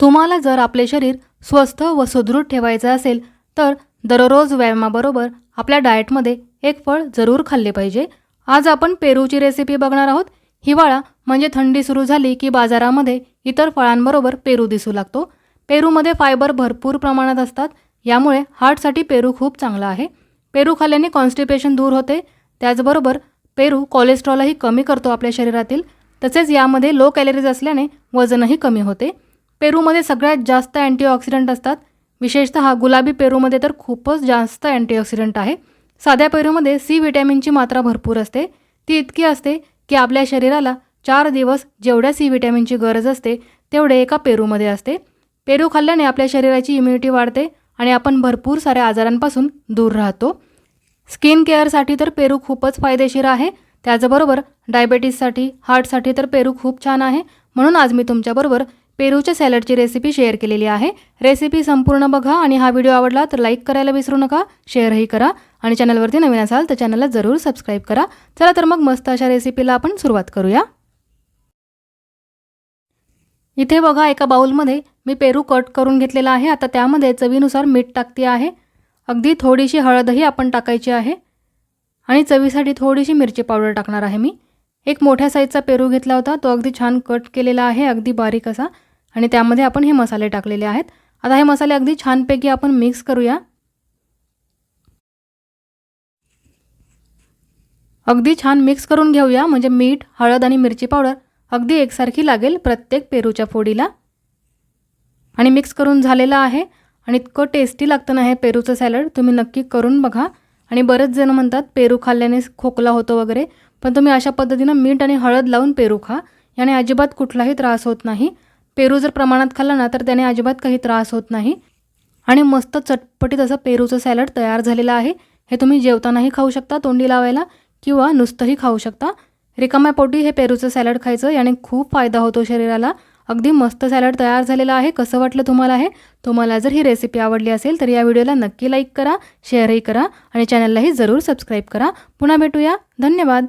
तुम्हाला जर आपले शरीर स्वस्थ व सुदृढ ठेवायचं असेल तर दररोज व्यायामाबरोबर आपल्या डाएटमध्ये एक फळ जरूर खाल्ले पाहिजे. आज आपण पेरूची रेसिपी बघणार आहोत. हिवाळा म्हणजे थंडी सुरू झाली की बाजारामध्ये इतर फळांबरोबर पेरू दिसू लागतो. पेरूमध्ये फायबर भरपूर प्रमाणात असतात यामुळे हार्टसाठी पेरू खूप चांगला आहे. पेरू खाल्ल्याने कॉन्स्टिपेशन दूर होते. त्याचबरोबर पेरू कोलेस्ट्रॉलही कमी करतो आपल्या शरीरातील. तसेच यामध्ये लो कॅलरीज असल्याने वजनही कमी होते. पेरूमध्ये सगळ्यात जास्त अँटीऑक्सिडंट असतात. विशेषतः गुलाबी पेरूमध्ये तर खूपच जास्त अँटीऑक्सिडंट आहे. साध्या पेरूमध्ये सी व्हिटॅमिनची मात्रा भरपूर असते. ती इतकी असते की आपल्या शरीराला चार दिवस जेवढ्या सी व्हिटॅमिनची गरज असते तेवढे एका पेरूमध्ये असते. पेरू खाल्ल्याने आपल्या शरीराची इम्युनिटी वाढते आणि आपण भरपूर साऱ्या आजारांपासून दूर राहतो. स्किन केअरसाठी तर पेरू खूपच फायदेशीर आहे. त्याचबरोबर डायबेटीससाठी हार्टसाठी तर पेरू खूप छान आहे. म्हणून आज मी तुमच्याबरोबर पेरूच्या सॅलडची रेसिपी शेअर केलेली आहे. रेसिपी संपूर्ण बघा आणि हा व्हिडिओ आवडला तर लाईक करायला विसरू नका शेअरही करा आणि चॅनलवरती नवीन असाल तर चॅनलला जरूर सबस्क्राईब करा. चला तर मग मस्त अशा रेसिपीला आपण सुरुवात करूया. इथे बघा एका बाउलमध्ये मी पेरू कट करून घेतलेला आहे. आता त्यामध्ये चवीनुसार मीठ टाकते आहे. अगदी थोडीशी हळदही आपण टाकायची आहे. आणि चवीसाठी थोडीशी मिरची पावडर टाकणार आहे मी. एक मोठ्या साईजचा पेरू घेतला होता. तो अगदी छान कट केलेला आहे. अगदी बारीक असा. आणि त्यामध्ये आपण हे मसाले टाकलेले आहेत. आता हे मसाले अगदी छानपैकी आपण मिक्स करूया. अगदी छान मिक्स करून घेऊया म्हणजे मीठ हळद आणि मिरची पावडर अगदी एकसारखी लागेल प्रत्येक पेरूच्या फोडीला. आणि मिक्स करून झालेलं आहे आणि इतकं टेस्टी लागतं ना हे पेरूचं सॅलड तुम्ही नक्की करून बघा. आणि बरेच जण म्हणतात पेरू खाल्ल्याने खोकला होतो वगैरे. पण तुम्ही अशा पद्धतीनं मीठ आणि हळद लावून पेरू खा. याने अजिबात कुठलाही त्रास होत नाही. पेरू जर प्रमाणात खाल्ला ना तर त्याने अजिबात काही त्रास होत नाही. आणि मस्त चटपटीत असं पेरूचं सॅलड तयार झालेलं आहे. हे तुम्ही जेवतानाही खाऊ शकता तोंडी लावायला किंवा नुसतंही खाऊ शकता. रिकाम्या पोटी हे पेरूचं सॅलड खायचं याने खूप फायदा होतो शरीराला. अगदी मस्त सॅलड तयार झालेलं आहे. कसं वाटलं तुम्हाला हे? तुम्हाला जर ही रेसिपी आवडली असेल तर या व्हिडिओला नक्की लाईक करा शेअरही करा आणि चॅनललाही जरूर सबस्क्राईब करा. पुन्हा भेटूया. धन्यवाद.